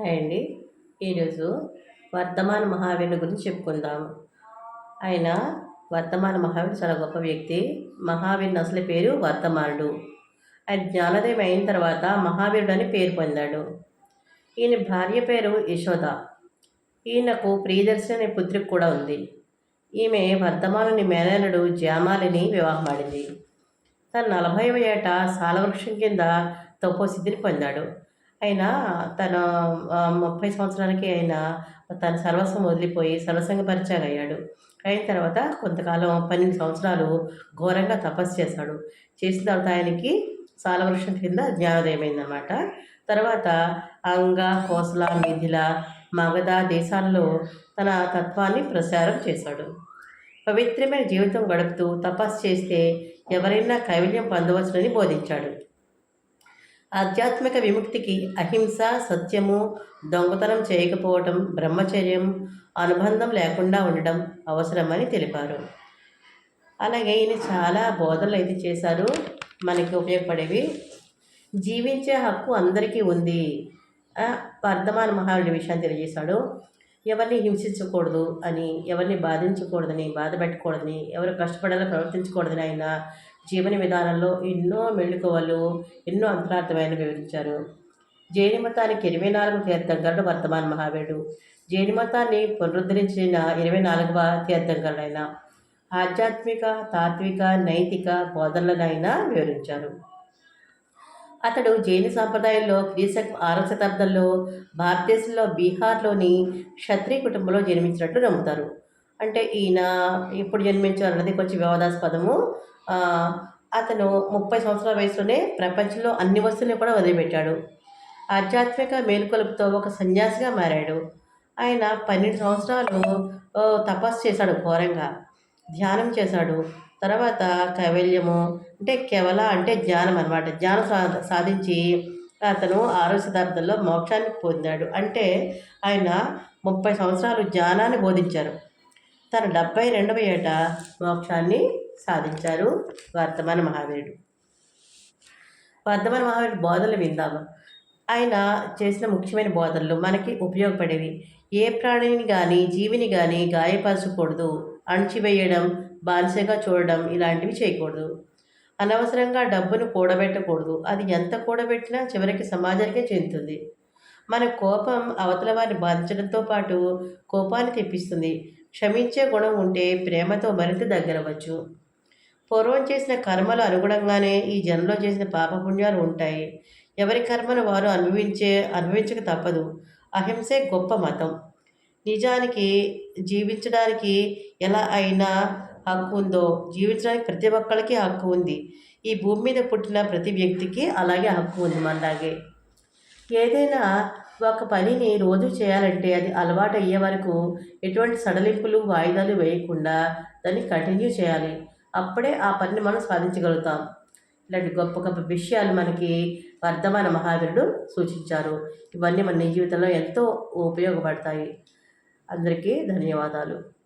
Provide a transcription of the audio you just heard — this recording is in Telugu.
హాయ్ అండి. ఈరోజు వర్ధమాన మహావీరుని గురించి చెప్పుకుందాం. ఆయన వర్ధమాన మహావీరుడు చాలా గొప్ప వ్యక్తి. మహావీరుని అసలు పేరు వర్ధమానుడు ఆయన జ్ఞానోదయం అయిన తర్వాత మహావీరుడు అని పేరు పొందాడు. ఈయన భార్య పేరు యశోద. ఈయనకు ప్రియదర్శి అనే పుత్రికి కూడా ఉంది. ఈమె వర్ధమానుని మేనలుడు జ్యామాలిని వివాహమాడింది తన నలభైవ ఏట సాలవృక్షం కింద తపోసిద్ధిని పొందాడు. ఆయన తన ముప్పై సంవత్సరాలకి ఆయన తన సర్వస్వం వదిలిపోయి సర్వసంగపరిచయం అయ్యాడు. అయిన తర్వాత కొంతకాలం పన్నెండు సంవత్సరాలు ఘోరంగా తపస్సు చేశాడు. చేసిన తర్వాత ఆయనకి సాలవృక్షం కింద జ్ఞానోదయమైందనమాట తర్వాత అంగ కోసల మిథిల మగధ దేశాల్లో తన తత్వాన్ని ప్రసారం చేశాడు. పవిత్రమైన జీవితం గడుపుతూ తపస్సు చేస్తే ఎవరైనా కైవల్యం పొందవచ్చునని బోధించాడు. ఆధ్యాత్మిక విముక్తికి అహింస సత్యము దొంగతనం చేయకపోవటం బ్రహ్మచర్యం అనుబంధం లేకుండా ఉండడం అవసరమని తెలిపారు. అలాగే ఈయన చాలా బోధనలు అయితే చేశారు. మనకి ఉపయోగపడేవి జీవించే హక్కు అందరికీ ఉంది. వర్ధమాన మహారుడి విషయాన్ని తెలియజేశాడు. ఎవరిని హింసించకూడదు అని ఎవరిని బాధించకూడదని బాధ పెట్టకూడదని ఎవరు కష్టపడేలా ప్రవర్తించకూడదని ఆయన జీవన విధానంలో ఎన్నో మెళుకువలు ఎన్నో అంతరార్థమైన వివరించారు. జైన మతానికి ఇరవై నాలుగు తీర్థంకరుడు వర్తమాన మహావీరుడు. జైన మతాన్ని పునరుద్ధరించిన ఇరవై నాలుగవ తీర్థంకరుడైన ఆధ్యాత్మిక తాత్విక నైతిక బోధనలనైనా వివరించారు. అతడు జైన సాంప్రదాయంలో క్రీశక్ ఆరవ శతాబ్దంలో భారతదేశంలో బీహార్లోని క్షత్రియ కుటుంబంలో జన్మించినట్లు నమ్ముతారు. అంటే ఈయన ఎప్పుడు జన్మించారు అన్నది కొంచెం వివాదాస్పదము. అతను ముప్పై సంవత్సరాల వయసులోనే ప్రపంచంలో అన్ని వస్తువులను కూడా వదిలిపెట్టాడు. ఆధ్యాత్మిక మేలుకొలుపుతో ఒక సన్యాసిగా మారాడు. ఆయన పన్నెండు సంవత్సరాలు తపస్సు చేశాడు ఘోరంగా. ధ్యానం చేశాడు. తర్వాత కైవల్యము అంటే కేవల అంటే జ్ఞానం అనమాట జ్ఞానం సాధ సాధించి అతను ఆరో శతాబ్దంలో మోక్షాన్ని పొందాడు. అంటే ఆయన ముప్పై సంవత్సరాలు జ్ఞానాన్ని బోధించారు. తన డెబ్బై రెండవ ఏట మోక్షాన్ని సాధించారు వర్ధమాన మహావీరుడు. వర్ధమాన మహావీరుడు బోధనలు విందాము ఆయన చేసిన ముఖ్యమైన బోధనలు మనకి ఉపయోగపడేవి. ఏ ప్రాణిని కానీ జీవిని కానీ గాయపరచకూడదు. అణచివేయడం బానిసగా చూడడం ఇలాంటివి చేయకూడదు. అనవసరంగా డబ్బును కూడబెట్టకూడదు. అది ఎంత కూడబెట్టినా చివరికి సమాజానికే చెందుతుంది. మన కోపం అవతల వారిని బాధించడంతో పాటు కోపాన్ని తెప్పిస్తుంది. క్షమించే గుణం ఉంటే ప్రేమతో మరింత దగ్గరవచ్చు. పూర్వం చేసిన కర్మలు అనుగుణంగానే ఈ జన్మలో చేసిన పాపపుణ్యాలు ఉంటాయి. ఎవరి కర్మను వారు అనుభవించే అనుభవించక తప్పదు. అహింసే గొప్ప మతం. నిజానికి జీవించడానికి ఎలా అయినా హక్కు ఉందో జీవించడానికి ప్రతి ఒక్కరికి హక్కు ఉంది. ఈ భూమి మీద పుట్టిన ప్రతి వ్యక్తికి అలాగే హక్కు ఉంది మనలాగే. ఏదైనా ఒక పనిని రోజు చేయాలంటే అది అలవాటు అయ్యే వరకు ఎటువంటి సడలింపులు వాయిదాలు వేయకుండా దాన్ని కంటిన్యూ చేయాలి. అప్పుడే ఆ పనిని మనం సాధించగలుగుతాం. ఇలాంటి గొప్ప గొప్ప విషయాలు మనకి వర్ధమాన మహావీరుడు సూచించారు. ఇవన్నీ మన జీవితంలో ఎంతో ఉపయోగపడతాయి. అందరికీ ధన్యవాదాలు.